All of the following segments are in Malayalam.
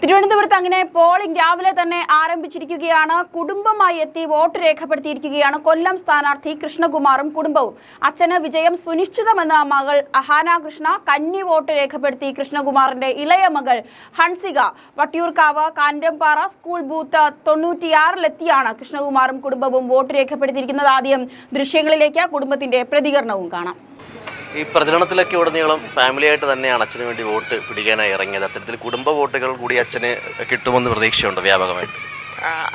തിരുവനന്തപുരത്ത് അങ്ങനെ പോളിംഗ് രാവിലെ തന്നെ ആരംഭിച്ചിരിക്കുകയാണ്. കുടുംബമായി എത്തി വോട്ട് രേഖപ്പെടുത്തിയിരിക്കുകയാണ്. കൊല്ലം സ്ഥാനാർത്ഥി കൃഷ്ണകുമാറും കുടുംബവും. അച്ഛന് വിജയം സുനിശ്ചിതമെന്ന മകൾ അഹാന കൃഷ്ണ കന്നി വോട്ട് രേഖപ്പെടുത്തി കൃഷ്ണകുമാറിന്റെ ഇളയ മകൾ ഹൻസിക. വട്ടിയൂർക്കാവ് കാൻഡംപാറ സ്കൂൾ ബൂത്ത് തൊണ്ണൂറ്റിയാറിലെത്തിയാണ് കൃഷ്ണകുമാറും കുടുംബവും വോട്ട് രേഖപ്പെടുത്തിയിരിക്കുന്നത്. ആദ്യം ദൃശ്യങ്ങളിലേക്ക് കുടുംബത്തിന്റെ പ്രതികരണവും കാണാം. ഈ പ്രചരണത്തിലൊക്കെ ഉടനീളം ഫാമിലിയായിട്ട് തന്നെയാണ് അച്ഛന് വേണ്ടി വോട്ട് പിടിക്കാനായി ഇറങ്ങിയത്. അത്തരത്തിൽ കുടുംബ വോട്ടുകൾ കൂടി അച്ഛന് കിട്ടുമെന്ന് പ്രതീക്ഷയുണ്ട് വ്യാപകമായിട്ട്.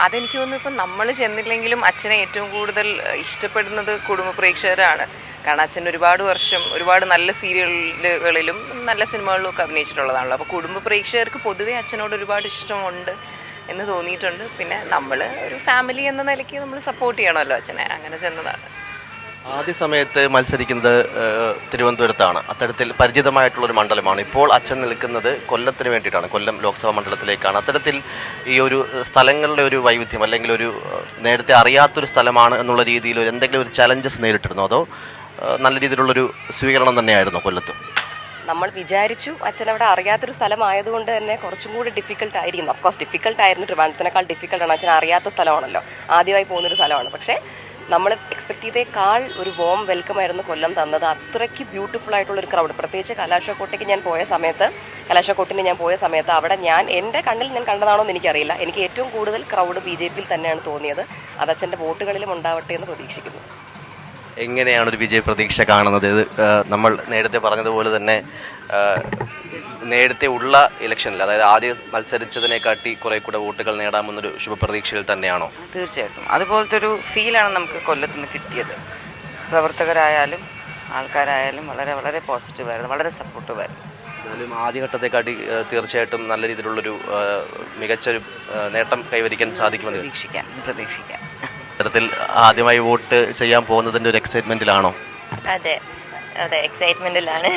അതെനിക്ക് തോന്നുന്നു ഇപ്പം നമ്മൾ ചെന്നില്ലെങ്കിലും അച്ഛനെ ഏറ്റവും കൂടുതൽ ഇഷ്ടപ്പെടുന്നത് കുടുംബ പ്രേക്ഷകരാണ്. കാരണം അച്ഛൻ ഒരുപാട് വർഷം ഒരുപാട് നല്ല സീരിയലുകളിലും നല്ല സിനിമകളിലും ഒക്കെ അഭിനയിച്ചിട്ടുള്ളതാണല്ലോ. അപ്പോൾ കുടുംബ പ്രേക്ഷകർക്ക് പൊതുവേ അച്ഛനോട് ഒരുപാട് ഇഷ്ടമുണ്ട് എന്ന് തോന്നിയിട്ടുണ്ട്. പിന്നെ നമ്മൾ ഒരു ഫാമിലി എന്ന നിലയ്ക്ക് നമ്മൾ സപ്പോർട്ട് ചെയ്യണമല്ലോ അച്ഛനെ. അങ്ങനെ ചെന്നതാണ്. ആദ്യ സമയത്ത് മത്സരിക്കുന്നത് തിരുവനന്തപുരത്താണ്. അത്തരത്തിൽ പരിചിതമായിട്ടുള്ള ഒരു മണ്ഡലമാണ്. ഇപ്പോൾ അച്ഛൻ നിൽക്കുന്നത് കൊല്ലത്തിന് വേണ്ടിയിട്ടാണ്. കൊല്ലം ലോക്സഭാ മണ്ഡലത്തിലേക്കാണ്. അത്തരത്തിൽ ഈ ഒരു സ്ഥലങ്ങളുടെ ഒരു വൈവിധ്യം അല്ലെങ്കിൽ ഒരു നേരത്തെ അറിയാത്തൊരു സ്ഥലമാണ് എന്നുള്ള രീതിയിൽ ഒരു എന്തെങ്കിലും ഒരു ചലഞ്ചസ് നേരിട്ടിരുന്നോ? അതോ നല്ല രീതിയിലുള്ളൊരു സ്വീകരണം തന്നെയായിരുന്നു കൊല്ലത്ത്? നമ്മൾ വിചാരിച്ചു അച്ഛൻ അവിടെ അറിയാത്തൊരു സ്ഥലമായതുകൊണ്ട് തന്നെ കുറച്ചും കൂടി ഡിഫിക്കൽട്ട് ആയിരിക്കും ഓഫ് കോഴ്സ് ഡിഫിക്കൽട്ട് ആയിരുന്നു. ട്രിവാൻഡ്രത്തിനേക്കാൾ ഡിഫിക്കൽട്ടാണ് അച്ഛൻ അറിയാത്ത സ്ഥലമാണല്ലോ. ആദ്യമായി പോകുന്നൊരു സ്ഥലമാണ്. പക്ഷേ നമ്മൾ എക്സ്പെക്ട് ചെയ്തേക്കാൾ ഒരു വോം വെൽക്കം ആയിരുന്നു കൊല്ലം തന്നത്. അത്രയ്ക്ക് ബ്യൂട്ടിഫുൾ ആയിട്ടുള്ള ഒരു ക്രൗഡ് പ്രത്യേകിച്ച് കലാശക്കോട്ടയ്ക്ക് ഞാൻ പോയ സമയത്ത് കലാശക്കോട്ടിന് ഞാൻ പോയ സമയത്ത് അവിടെ ഞാൻ എന്റെ കണ്ണിൽ ഞാൻ കണ്ടതാണോ എന്ന് എനിക്കറിയില്ല. എനിക്ക് ഏറ്റവും കൂടുതൽ ക്രൗഡ് ബി ജെ പിയിൽ തന്നെയാണ് തോന്നിയത്. അതച്ഛന്റെ വോട്ടുകളിലും ഉണ്ടാവട്ടെ എന്ന് പ്രതീക്ഷിക്കുന്നു. എങ്ങനെയാണ് ഒരു വിജയ പ്രതീക്ഷ കാണുന്നത്? ഇത് നമ്മൾ നേരത്തെ പറഞ്ഞതുപോലെ തന്നെ നേരത്തെ ഉള്ള ഇലക്ഷനിൽ അതായത് ആദ്യം മത്സരിച്ചതിനെക്കാട്ടി കുറെ കൂടെ വോട്ടുകൾ നേടാമെന്നൊരു ശുഭപ്രതീക്ഷയിൽ തന്നെയാണോ? തീർച്ചയായിട്ടും. അതുപോലത്തെ ഒരു ഫീലാണ് നമുക്ക് കൊല്ലത്ത് നിന്ന് കിട്ടിയത്. പ്രവർത്തകരായാലും ആൾക്കാരായാലും വളരെ വളരെ പോസിറ്റീവായിരുന്നു വളരെ സപ്പോർട്ടീവായിരുന്നു എന്നാലും ആദ്യഘട്ടത്തെക്കാട്ടി തീർച്ചയായിട്ടും നല്ല രീതിയിലുള്ളൊരു മികച്ചൊരു നേട്ടം കൈവരിക്കാൻ സാധിക്കുമെന്ന്. പ്രതീക്ഷിക്കാം പ്രതീക്ഷിക്കാം. തരത്തിൽ ആദ്യമായി വോട്ട് ചെയ്യാൻ പോകുന്നതിന്റെ ഒരു എക്സൈറ്റ്മെന്റിലാണോ അതെ. അതെ എക്സൈറ്റ്മെന്റിലാണ്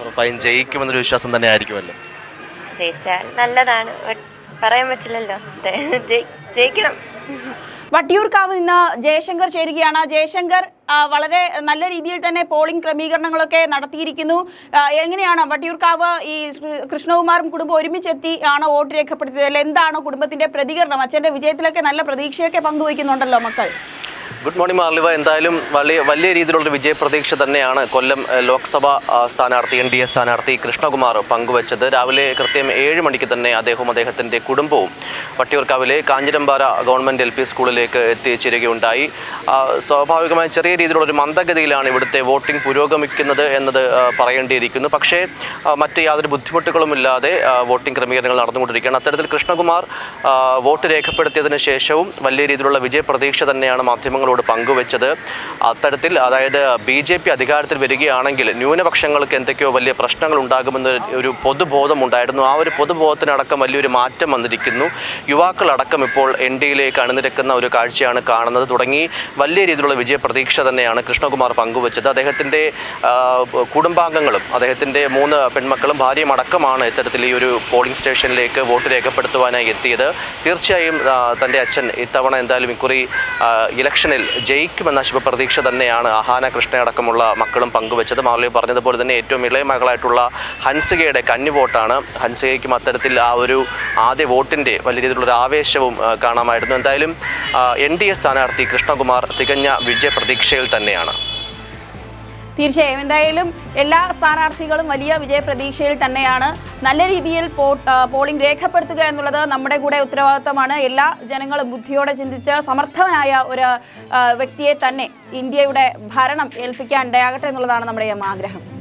ഉറപ്പായും ജയിക്കുമെന്നൊരു വിശ്വാസം തന്നെ ആയിരിക്കുമല്ലോ. ജയിച്ചാൽ നല്ലതാണ്. പറയാൻ പറ്റില്ലല്ലോ. അതെ. ജയിക്കണം. വട്ടിയൂർക്കാവ് ഇന്ന് ജയശങ്കർ ചേരുകയാണ്. ജയശങ്കർ വളരെ നല്ല രീതിയിൽ തന്നെ പോളിംഗ് ക്രമീകരണങ്ങളൊക്കെ നടത്തിയിരിക്കുന്നു. എങ്ങനെയാണ് വട്ടിയൂർക്കാവ് ഈ കൃഷ്ണകുമാറും കുടുംബം ഒരുമിച്ചെത്തി ആണ് വോട്ട് രേഖപ്പെടുത്തിയത്? എന്താണ് കുടുംബത്തിന്റെ പ്രതികരണം? അച്ഛന്റെ വിജയത്തിലൊക്കെ നല്ല പ്രതീക്ഷയൊക്കെ പങ്കുവയ്ക്കുന്നുണ്ടല്ലോ മക്കൾ. ഗുഡ് മോർണിംഗ് മാർലിവ. എന്തായാലും വലിയ വലിയ രീതിയിലുള്ള വിജയപ്രതീക്ഷ തന്നെയാണ് കൊല്ലം ലോക്സഭാ സ്ഥാനാർത്ഥി എൻ ഡി എ സ്ഥാനാർത്ഥി കൃഷ്ണകുമാർ പങ്കുവച്ചത്. രാവിലെ കൃത്യം ഏഴ് മണിക്ക് തന്നെ അദ്ദേഹവും അദ്ദേഹത്തിന്റെ കുടുംബവും വട്ടിയൂർക്കാവിലെ കാഞ്ഞിരമ്പാറ ഗവൺമെന്റ് എൽ പി സ്കൂളിലേക്ക് എത്തിച്ചേരുകയുണ്ടായി. സ്വാഭാവികമായി ചെറിയ രീതിയിലുള്ള ഒരു മന്ദഗതിയിലാണ് ഇവിടുത്തെ വോട്ടിംഗ് പുരോഗമിക്കുന്നത് എന്നത് പറയേണ്ടിയിരിക്കുന്നു. പക്ഷേ മറ്റ് യാതൊരു ബുദ്ധിമുട്ടുകളുമില്ലാതെ വോട്ടിംഗ് ക്രമീകരണങ്ങൾ നടന്നുകൊണ്ടിരിക്കുകയാണ്. അത്തരത്തിൽ കൃഷ്ണകുമാർ വോട്ട് രേഖപ്പെടുത്തിയതിന് ശേഷവും വലിയ രീതിയിലുള്ള വിജയപ്രതീക്ഷ തന്നെയാണ് മാധ്യമങ്ങളോട് പങ്കുവച്ചത്. അത്തരത്തിൽ അതായത് ബി ജെ പി അധികാരത്തിൽ വരികയാണെങ്കിൽ ന്യൂനപക്ഷങ്ങൾക്ക് എന്തൊക്കെയോ വലിയ പ്രശ്നങ്ങൾ ഉണ്ടാകുമെന്ന ഒരു പൊതുബോധം ഉണ്ടായിരുന്നു. ആ ഒരു പൊതുബോധത്തിനടക്കം വലിയൊരു മാറ്റം വന്നിരിക്കുന്നു. യുവാക്കളടക്കം ഇപ്പോൾ എൻ ഡിയിലേക്ക് അണിനിരക്കുന്ന ഒരു കാഴ്ചയാണ് കാണുന്നത്. തുടങ്ങി വലിയ രീതിയിലുള്ള വിജയപ്രതീക്ഷ തന്നെയാണ് കൃഷ്ണകുമാർ പങ്കുവച്ചത്. അദ്ദേഹത്തിന്റെ കുടുംബാംഗങ്ങളും അദ്ദേഹത്തിന്റെ മൂന്ന് പെൺമക്കളും ഭാര്യയും അടക്കമാണ് ഇത്തരത്തിൽ ഈ ഒരു പോളിംഗ് സ്റ്റേഷനിലേക്ക് വോട്ട് രേഖപ്പെടുത്തുവാനായി എത്തിയത്. തീർച്ചയായും തന്റെ അച്ഛൻ ഇത്തവണ എന്തായാലും ഇക്കുറി ആ, ഇലക്ഷനിൽ ജയിക്കുമെന്ന ശുഭപ്രതീക്ഷ തന്നെയാണ് അഹാന കൃഷ്ണയടക്കമുള്ള മക്കളും പങ്കുവച്ചത്. മാർലി പറഞ്ഞതുപോലെ തന്നെ ഏറ്റവും ഇളയ മകളായിട്ടുള്ള ഹൻസികയുടെ കന്നി വോട്ടാണ്. ഹൻസികയ്ക്കും അത്തരത്തിൽ ആ ഒരു ആദ്യ വോട്ടിന്റെ വലിയ രീതിയിലുള്ള ആവേശവും കാണാമായിരുന്നു. എന്തായാലും എൻ ഡി എ സ്ഥാനാർത്ഥി കൃഷ്ണകുമാർ തികഞ്ഞ വിജയപ്രതീക്ഷയിൽ തന്നെയാണ്. തീർച്ചയായും. എന്തായാലും എല്ലാ സ്ഥാനാർത്ഥികളും വലിയ വിജയപ്രതീക്ഷയിൽ തന്നെയാണ്. നല്ല രീതിയിൽ പോളിംഗ് രേഖപ്പെടുത്തുക എന്നുള്ളത് നമ്മുടെ കൂടെ ഉത്തരവാദിത്തമാണ്. എല്ലാ ജനങ്ങളും ബുദ്ധിയോടെ ചിന്തിച്ച് സമർത്ഥനായ ഒരു വ്യക്തിയെ തന്നെ ഇന്ത്യയുടെ ഭരണം ഏൽപ്പിക്കാൻ ഇടയാകട്ടെ എന്നുള്ളതാണ് നമ്മുടെ ആഗ്രഹം